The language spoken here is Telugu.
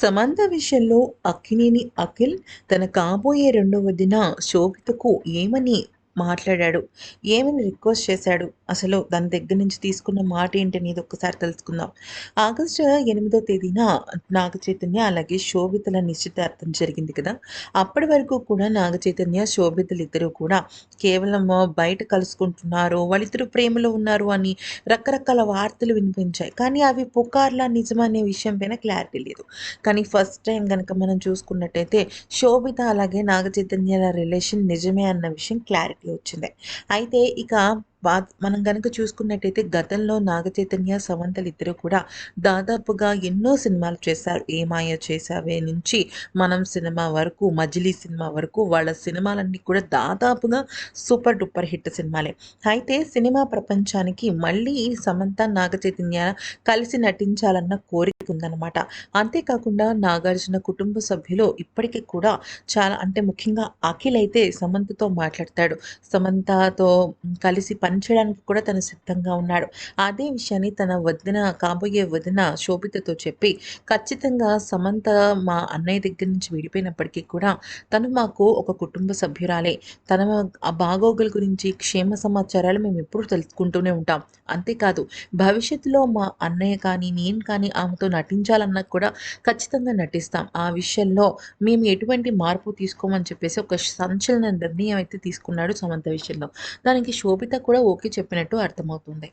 సమంత విషయంలో అక్కినేని అఖిల్ తన కాబోయే రెండవ దిన శోభితకు ఏమని మాట్లాడాడు. ఏమని రిక్వెస్ట్ చేశాడు? అసలు దాని దగ్గర నుంచి తీసుకున్న మాట ఏంటి అనేది ఒక్కసారి తెలుసుకుందాం. ఆగస్టు ఎనిమిదో తేదీన నాగ చైతన్య అలాగే శోభితల నిశ్చితార్థం జరిగింది కదా? అప్పటి వరకు కూడా నాగ చైతన్య శోభితలు ఇద్దరు కూడా కేవలం బయట కలుసుకుంటున్నారు వాళ్ళిద్దరు ప్రేమలో ఉన్నారు అని రకరకాల వార్తలు వినిపించాయి. కానీ అవి పుకార్ల నిజమనే విషయం పైన క్లారిటీ లేదు. కానీ ఫస్ట్ టైం కనుక మనం చూసుకున్నట్టయితే శోభిత అలాగే నాగ చైతన్యాల రిలేషన్ నిజమే అన్న విషయం క్లారిటీ వచ్చింది. అయితే ఇక బా మనం కనుక చూసుకున్నట్టయితే గతంలో నాగ చైతన్య సమంతలు ఇద్దరు కూడా దాదాపుగా ఎన్నో సినిమాలు చేశారు. ఏమాయ చేసావే నుంచి మనం సినిమా వరకు మజిలీ సినిమా వరకు వాళ్ళ సినిమాలన్నీ కూడా దాదాపుగా సూపర్ డూపర్ హిట్ సినిమాలే. అయితే సినిమా ప్రపంచానికి మళ్ళీ సమంత నాగ చైతన్య కలిసి నటించాలన్న కోరిక ఉందన్నమాట. అంతేకాకుండా నాగార్జున కుటుంబ సభ్యులు ఇప్పటికీ కూడా చాలా అంటే ముఖ్యంగా అఖిల్ అయితే సమంతతో మాట్లాడతాడు. సమంతతో కలిసి పని చేయడానికి కూడా తను సిద్ధంగా ఉన్నాడు. అదే విషయాన్ని తన వదిన కాబోయే వదిన శోభితతో చెప్పి ఖచ్చితంగా సమంత మా అన్నయ్య దగ్గర నుంచి విడిపోయినప్పటికీ కూడా తను మాకు ఒక కుటుంబ సభ్యురాలే. తన ఆ బాగోగుల గురించి క్షేమ సమాచారాలు మేము ఎప్పుడు తెలుసుకుంటూనే ఉంటాం. అంతేకాదు భవిష్యత్తులో మా అన్నయ్య కానీ నేను కానీ ఆమెతో నటించాలన్నా కూడా ఖచ్చితంగా నటిస్తాం. ఆ విషయంలో మేము ఎటువంటి మార్పు తీసుకోమని చెప్పేసి ఒక సంచలన నిర్ణయం అయితే తీసుకున్నాడు సమంత విషయంలో. దానికి శోభిత కూడా ఓకే చెప్పినట్టు అర్థమవుతుంది.